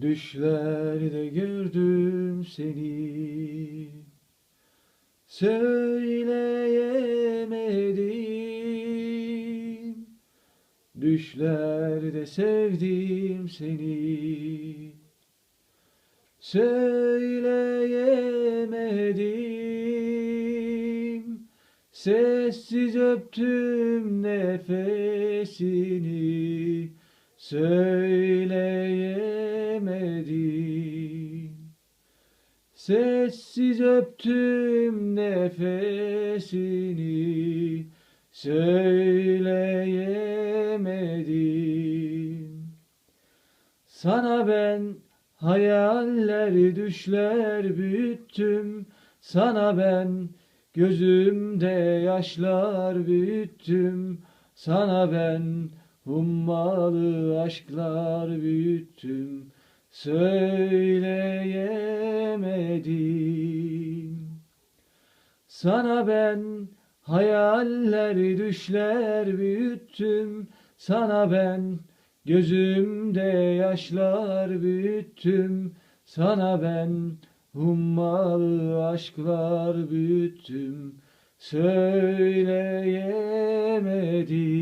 Düşlerde gördüm seni. Söyleyemedim. Düşlerde sevdim seni. Söyleyemedim. Sessiz öptüm nefesini. Söyleyemedim Sessiz öptüm nefesini Söyleyemedim. Sana ben hayaller düşler büyüttüm Sana ben gözümde yaşlar büyüttüm Sana ben hummalı aşklar büyüttüm Söyleyemedim Sana ben hayaller düşler büyüttüm. Sana ben gözümde yaşlar büyüttüm. Sana ben hummalı aşklar büyüttüm. Söyleyemedim